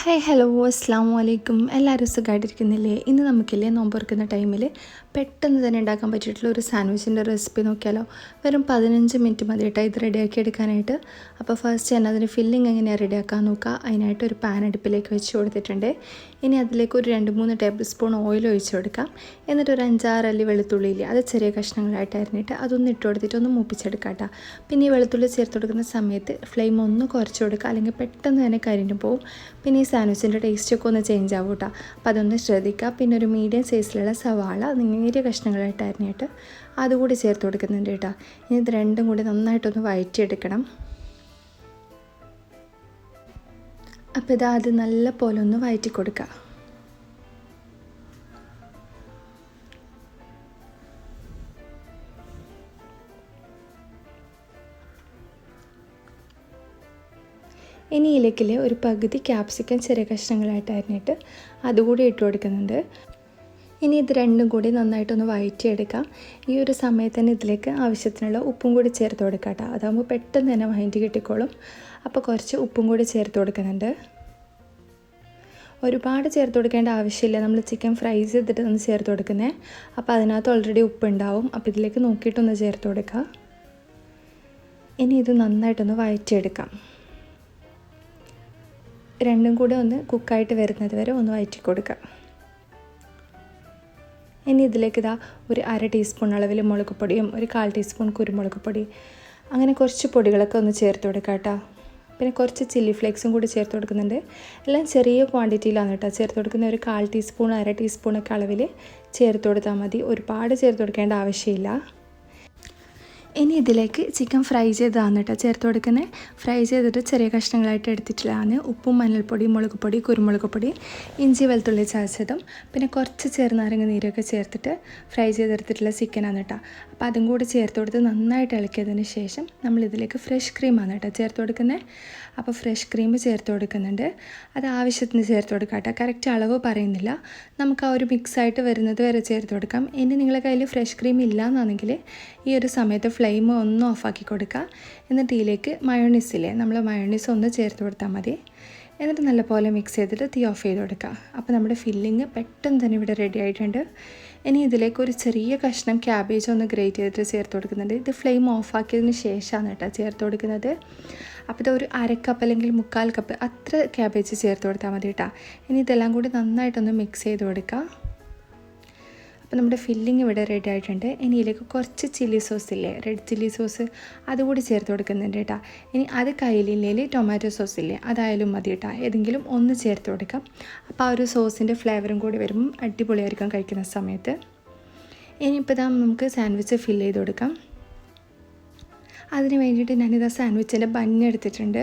Hi hello അസ്സാം വലൈക്കും എല്ലാവരും സുഖമായിട്ടിരിക്കുന്നില്ലേ ഇന്ന് നമുക്കില്ലേ നോമ്പ് തുറക്കുന്ന ടൈമിൽ പെട്ടെന്ന് തന്നെ ഉണ്ടാക്കാൻ പറ്റിയിട്ടുള്ള ഒരു സാൻഡ്വിച്ചിന്റെ റെസിപ്പി നോക്കിയാലോ. വെറും പതിനഞ്ച് മിനിറ്റ് മതി കേട്ടോ ഇത് റെഡിയാക്കി എടുക്കാനായിട്ട്. അപ്പോൾ ഫസ്റ്റ് ഞാൻ അതിന് ഫില്ലിംഗ് എങ്ങനെയാണ് റെഡിയാക്കാൻ നോക്കുക അതിനായിട്ട് ഒരു പാൻ അടുപ്പിലേക്ക് വെച്ച് കൊടുത്തിട്ടുണ്ട്. ഇനി അതിലേക്ക് ഒരു രണ്ട് മൂന്ന് ടേബിൾ സ്പൂൺ ഓയിൽ ഒഴിച്ച് കൊടുക്കാം. എന്നിട്ട് ഒരു അഞ്ചാറ് അല്ലി വെളുത്തുള്ളി ഇല്ല അത് ചെറിയ കഷ്ണങ്ങളായിട്ട് അരിഞ്ഞിട്ട് അതൊന്ന് ഇട്ട് കൊടുത്തിട്ട് ഒന്ന് മൂപ്പിച്ചെടുക്കാം കേട്ടോ പിന്നെ ഈ വെളുത്തുള്ളി ചേർത്ത് കൊടുക്കുന്ന സമയത്ത് ഫ്ലെയിം ഒന്ന് കുറച്ച് കൊടുക്കുക അല്ലെങ്കിൽ പെട്ടെന്ന് തന്നെ കരിഞ്ഞു പോകും പിന്നെ ഈ സാൻഡ്വിച്ചിന്റെ ടേസ്റ്റൊക്കെ ഒന്ന് ചേഞ്ച് ആവും കേട്ടോ അപ്പോൾ അതൊന്ന് ശ്രദ്ധിക്കുക പിന്നെ ഒരു മീഡിയം സൈസിലുള്ള സവാള നേരിയ കഷ്ണങ്ങളായിട്ട് അരിഞ്ഞിട്ട് അതുകൂടി ചേർത്ത് കൊടുക്കുന്നുണ്ട് കേട്ടോ ഇനി ഇത് രണ്ടും കൂടി നന്നായിട്ടൊന്ന് വഴറ്റിയെടുക്കണം. അപ്പോൾ ഇതാ അത് നല്ല പോലെ ഒന്ന് വയറ്റി കൊടുക്കുക ഇനി ഇതിലേക്കിൽ ഒരു പകുതി ക്യാപ്സിക്കം ചെറിയ കഷ്ണങ്ങളായിട്ട് അരിഞ്ഞിട്ട് അതുകൂടി ഇട്ട് കൊടുക്കുന്നുണ്ട്. ഇനി ഇത് രണ്ടും കൂടി നന്നായിട്ടൊന്ന് വഴറ്റിയെടുക്കാം. ഈ ഒരു സമയത്ത് തന്നെ ഇതിലേക്ക് ആവശ്യത്തിനുള്ള ഉപ്പും കൂടി ചേർത്ത് കൊടുക്കാം കേട്ടോ. അതാകുമ്പോൾ പെട്ടെന്ന് തന്നെ വഴറ്റി കിട്ടിക്കോളും. അപ്പോൾ കുറച്ച് ഉപ്പും കൂടി ചേർത്ത് കൊടുക്കുന്നുണ്ട്. ഒരുപാട് ചേർത്ത് കൊടുക്കേണ്ട ആവശ്യമില്ല. നമ്മൾ ചിക്കൻ ഫ്രൈ ചെയ്തിട്ട് ഒന്ന് ചേർത്ത് കൊടുക്കുന്നത് അപ്പോൾ അതിനകത്ത് ഓൾറെഡി ഉപ്പുണ്ടാവും. അപ്പോൾ ഇതിലേക്ക് നോക്കിയിട്ടൊന്ന് ചേർത്ത് കൊടുക്കുക ഇനി ഇത് നന്നായിട്ടൊന്ന് വഴറ്റിയെടുക്കാം. രണ്ടും കൂടെ ഒന്ന് കുക്കായിട്ട് വരുന്നത് വരെ ഒന്ന് വഴറ്റി കൊടുക്കുക ഇനി ഇതിലേക്ക് ഇതാ ഒരു അര ടീസ്പൂൺ അളവിൽ മുളക് പൊടിയും ഒരു കാൽ ടീസ്പൂൺ കുരുമുളക് പൊടി. അങ്ങനെ കുറച്ച് പൊടികളൊക്കെ ഒന്ന് ചേർത്ത് കൊടുക്കുക കേട്ടോ. പിന്നെ കുറച്ച് ചില്ലി ഫ്ലേക്സും കൂടി ചേർത്ത് കൊടുക്കുന്നുണ്ട്. എല്ലാം ചെറിയ ക്വാണ്ടിറ്റിയിലാണ് കേട്ടോ. ചേർത്ത് കൊടുക്കുന്ന ഒരു കാൽ ടീസ്പൂൺ അര ടീസ്പൂണൊക്കെ അളവിൽ ചേർത്ത് കൊടുത്താൽ മതി. ഒരുപാട് ചേർത്ത് കൊടുക്കേണ്ട ആവശ്യമില്ല. ഇനി ഇതിലേക്ക് ചിക്കൻ ഫ്രൈ ചെയ്തതാണ് കേട്ടോ ചേർത്ത് കൊടുക്കുന്നത്. ഫ്രൈ ചെയ്തിട്ട് ചെറിയ കഷ്ണങ്ങളായിട്ട് എടുത്തിട്ടുള്ളതാണ്. ഉപ്പും മഞ്ഞൾപ്പൊടി മുളക് പൊടി കുരുമുളക് പൊടി ഇഞ്ചി വെളുത്തുള്ളി ചതച്ചതും പിന്നെ കുറച്ച് ചെറുനാരങ്ങ നീരൊക്കെ ചേർത്തിട്ട് ഫ്രൈ ചെയ്തെടുത്തിട്ടുള്ള ചിക്കനാണ് കേട്ടോ. അപ്പോൾ അതും കൂടി ചേർത്ത് കൊടുത്ത് നന്നായിട്ട് ഇളക്കിയതിന് ശേഷം നമ്മൾ ഇതിലേക്ക് ഫ്രഷ് ക്രീമാണ് കേട്ടോ ചേർത്ത് കൊടുക്കുന്നത്. അപ്പോൾ ഫ്രഷ് ക്രീം ചേർത്ത് കൊടുക്കുന്നുണ്ട്. അത് ആവശ്യത്തിന് ചേർത്ത് കൊടുക്കാം കേട്ടോ. കറക്റ്റ് അളവ് പറയുന്നില്ല. നമുക്ക് ആ ഒരു മിക്സായിട്ട് വരുന്നത് വരെ ചേർത്ത് കൊടുക്കാം. ഇനി നിങ്ങളുടെ കയ്യിൽ ഫ്രഷ് ക്രീം ഇല്ല എന്നാണെങ്കിൽ ഈ ഒരു സമയത്ത് ഫ്ലെയിം ഒന്ന് ഓഫാക്കി കൊടുക്കുക. എന്നിട്ട് ഇതിലേക്ക് മയോണീസില്ലേ നമ്മൾ മയോണീസ് ഒന്ന് ചേർത്ത് കൊടുത്താൽ മതി. എന്നിട്ട് നല്ലപോലെ മിക്സ് ചെയ്തിട്ട് തീ ഓഫ് ചെയ്ത് കൊടുക്കുക. അപ്പോൾ നമ്മുടെ ഫില്ലിങ് പെട്ടെന്ന് തന്നെ ഇവിടെ റെഡി ആയിട്ടുണ്ട്. ഇനി ഇതിലേക്ക് ഒരു ചെറിയ കഷ്ണം ക്യാബേജ് ഒന്ന് ഗ്രേറ്റ് ചെയ്തിട്ട് ചേർത്ത് കൊടുക്കുന്നുണ്ട്. ഇത് ഫ്ലെയിം ഓഫാക്കിയതിന് ശേഷമാണ് കേട്ടോ ചേർത്ത് കൊടുക്കുന്നത്. അപ്പോൾ ഇത് ഒരു അരക്കപ്പ് അല്ലെങ്കിൽ മുക്കാൽ കപ്പ് അത്ര ക്യാബേജ് ചേർത്ത് കൊടുത്താൽ മതി കേട്ടോ. ഇനി ഇതെല്ലാം കൂടി നന്നായിട്ടൊന്ന് മിക്സ് ചെയ്ത് കൊടുക്കുക. അപ്പോൾ നമ്മുടെ ഫില്ലിംഗ് ഇവിടെ റെഡി ആയിട്ടുണ്ട്. ഇനി ഇതിലേക്ക് കുറച്ച് ചില്ലി സോസ് ഇല്ലേ? റെഡ് ചില്ലി സോസ് അതുകൂടി ചേർത്ത് കൊടുക്കുന്നുണ്ട് കേട്ടോ. ഇനി അത് കയ്യിലില്ലെങ്കിൽ ടൊമാറ്റോ സോസ് ഇല്ലേ? അതായാലും മതി കേട്ടോ. ഏതെങ്കിലും ഒന്ന് ചേർത്ത് കൊടുക്കാം. അപ്പോൾ ആ ഒരു സോസിന്റെ ഫ്ലേവറും കൂടി വരുമ്പം അടിപൊളിയായിരിക്കും കഴിക്കുന്ന സമയത്ത്. ഇനിയിപ്പോൾ നമുക്ക് സാൻഡ്വിച്ച് ഫില്ല് ചെയ്ത് കൊടുക്കാം. അതിന് വേണ്ടിയിട്ട് ഞാനിത് സാൻഡ്വിച്ചിന്റെ ബന്ന് എടുത്തിട്ടുണ്ട്.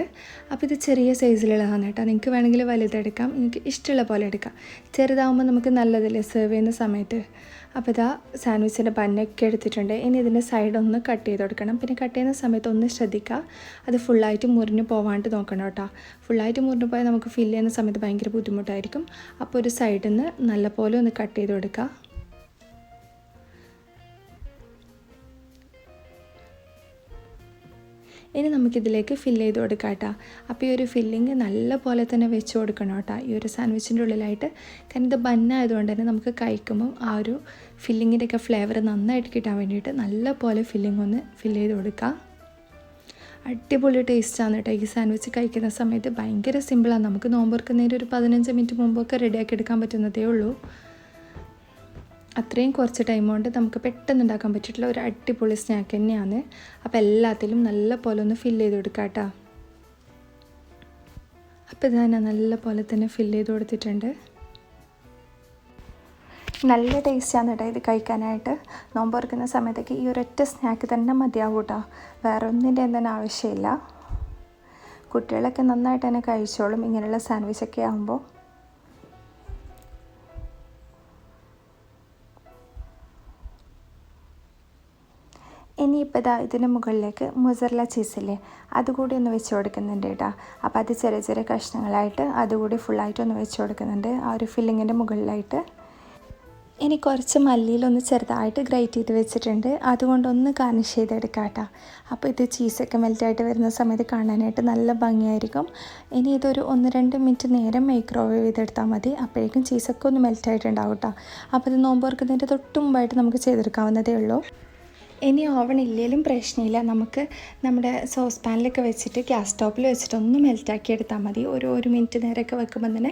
അപ്പോൾ ഇത് ചെറിയ സൈസിലുള്ളതാണ് കേട്ടോ. നിങ്ങൾക്ക് വേണമെങ്കിൽ വലുതെടുക്കാം നിങ്ങൾക്ക് ഇഷ്ടമുള്ള പോലെ എടുക്കാം. ചെറുതാവുമ്പോൾ നമുക്ക് നല്ലതല്ലേ? സെർവ് ചെയ്യുന്ന സമയത്ത്. അപ്പോൾ ഇതാ സാൻഡ്വിച്ചിന്റെ ബന്നൊക്കെ എടുത്തിട്ടുണ്ട്. ഇനി ഇതിന്റെ സൈഡ് ഒന്ന് കട്ട് ചെയ്ത് കൊടുക്കണം. പിന്നെ കട്ട് ചെയ്യുന്ന സമയത്ത് ഒന്ന് ശ്രദ്ധിക്കുക. അത് ഫുള്ളായിട്ട് മുറിഞ്ഞ് പോവാണ്ട് നോക്കണം കേട്ടോ. ഫുള്ളായിട്ട് മുറിഞ്ഞ് പോയാൽ നമുക്ക് ഫില്ല് ചെയ്യുന്ന സമയത്ത് ഭയങ്കര ബുദ്ധിമുട്ടായിരിക്കും. അപ്പോൾ ഒരു സൈഡിൽ നിന്ന് നല്ലപോലെ ഒന്ന് കട്ട് ചെയ്ത് കൊടുക്കുക. ഇനി നമുക്കിതിലേക്ക് ഫില്ല് ചെയ്ത് കൊടുക്കാം കേട്ടോ. അപ്പോൾ ഈ ഒരു ഫില്ലിങ് നല്ല പോലെ തന്നെ വെച്ച് കൊടുക്കണം കേട്ടോ. ഈ ഒരു സാൻഡ്വിച്ചിന്റെ ഉള്ളിലായിട്ട്. കാരണം ഇത് ബന്നായതുകൊണ്ട് തന്നെ നമുക്ക് കഴിക്കുമ്പോൾ ആ ഒരു ഫില്ലിങ്ങിന്റെ ഒക്കെ ഫ്ലേവർ നന്നായിട്ട് കിട്ടാൻ വേണ്ടിയിട്ട് നല്ല പോലെ ഫില്ലിംഗ് ഒന്ന് ഫില്ല് ചെയ്ത് കൊടുക്കുക അടിപൊളി ടേസ്റ്റാണ് കേട്ടോ. ഈ സാൻഡ്വിച്ച് കഴിക്കുന്ന സമയത്ത് ഭയങ്കര സിമ്പിളാണ് നമുക്ക് നോമ്പുറക്കുന്നതിന് ഒരു പതിനഞ്ച് മിനിറ്റ് മുമ്പൊക്കെ റെഡിയാക്കി എടുക്കാൻ പറ്റുന്നതേ ഉള്ളൂ. അത്രയും കുറച്ച് ടൈം കൊണ്ട് നമുക്ക് പെട്ടെന്ന് ഉണ്ടാക്കാൻ പറ്റിയിട്ടുള്ള ഒരു അടിപൊളി സ്നാക്ക് തന്നെയാണ്. അപ്പോൾ എല്ലാത്തിലും നല്ല പോലെ ഒന്ന് ഫില്ല് ചെയ്ത് കൊടുക്കാം കേട്ടോ അപ്പോൾ ഇതാ നല്ല പോലെ തന്നെ ഫില്ല് ചെയ്ത് കൊടുത്തിട്ടുണ്ട്. നല്ല ടേസ്റ്റാണ് കേട്ടോ ഇത് കഴിക്കാനായിട്ട്. നോമ്പ് തുറക്കുന്ന സമയത്തേക്ക് ഈ ഒരൊറ്റ സ്നാക്ക് തന്നെ മതിയാവും കേട്ടോ വേറെ ഒന്നിന്റെ എന്തെങ്കിലും ആവശ്യമില്ല. കുട്ടികളൊക്കെ നന്നായിട്ട് തന്നെ കഴിച്ചോളും ഇങ്ങനെയുള്ള സാൻഡ്വിച്ചൊക്കെ ആകുമ്പോൾ ഇനിയിപ്പോൾ ഇതാ ഇതിന് മുകളിലേക്ക് മുസർല ചീസില്ലേ അതുകൂടി ഒന്ന് വെച്ച് കൊടുക്കുന്നുണ്ട് കേട്ടോ. അപ്പോൾ അത് ചെറിയ ചെറിയ കഷ്ണങ്ങളായിട്ട് അതുകൂടി ഫുള്ളായിട്ട് ഒന്ന് വെച്ച് കൊടുക്കുന്നുണ്ട്. ആ ഒരു ഫില്ലിങ്ങിന്റെ മുകളിലായിട്ട്. ഇനി കുറച്ച് മല്ലിയിലൊന്ന് ചെറുതായിട്ട് ഗ്രേറ്റ് ചെയ്ത് വെച്ചിട്ടുണ്ട്. അതുകൊണ്ടൊന്ന് ഗാർണിഷ് ചെയ്തെടുക്കാം കേട്ടോ. അപ്പോൾ ഇത് ചീസൊക്കെ മെൽറ്റായിട്ട് വരുന്ന സമയത്ത് കാണാനായിട്ട് നല്ല ഭംഗിയായിരിക്കും. ഇനി ഇതൊരു ഒന്ന് രണ്ട് മിനിറ്റ് നേരം മൈക്രോവേവ് ചെയ്തെടുത്താൽ മതി. അപ്പോഴേക്കും ചീസൊക്കെ ഒന്ന് മെൽറ്റായിട്ടുണ്ടാവും കേട്ടോ. അപ്പോൾ ഇത് നോമ്പ് ഓർക്കുന്നതിന്റെ തൊട്ട് മുമ്പായിട്ട് നമുക്ക് ചെയ്തെടുക്കാവുന്നതേ ഉള്ളൂ. ഇനി ഓവൺ ഇല്ലെങ്കിലും പ്രശ്നമില്ല. നമുക്ക് നമ്മുടെ സോസ് പാനിലൊക്കെ വെച്ചിട്ട് ഗ്യാസ് സ്റ്റോപ്പിൽ വെച്ചിട്ട് ഒന്ന് മെൽറ്റാക്കി എടുത്താൽ മതി. ഒരു ഒരു മിനിറ്റ് നേരമൊക്കെ വെക്കുമ്പോൾ തന്നെ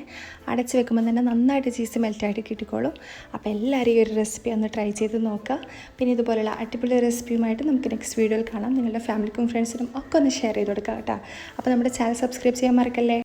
അടച്ച് വെക്കുമ്പോൾ തന്നെ നന്നായിട്ട് ചീസ് മെൽറ്റായിട്ട് കിട്ടിക്കോളും. അപ്പോൾ എല്ലാവരും ഈ ഒരു റെസിപ്പി ഒന്ന് ട്രൈ ചെയ്ത് നോക്കുക. പിന്നെ ഇതുപോലെയുള്ള അടിപൊളി റെസിപ്പിയുമായിട്ട് നമുക്ക് നെക്സ്റ്റ് വീഡിയോയിൽ കാണാം. നിങ്ങളുടെ ഫാമിലിക്കും ഫ്രണ്ട്സിനും ഒക്കെ ഒന്ന് ഷെയർ ചെയ്ത് കൊടുക്കുക കേട്ടോ. അപ്പോൾ നമ്മുടെ ചാനൽ സബ്സ്ക്രൈബ് ചെയ്യാൻ മറക്കല്ലേ?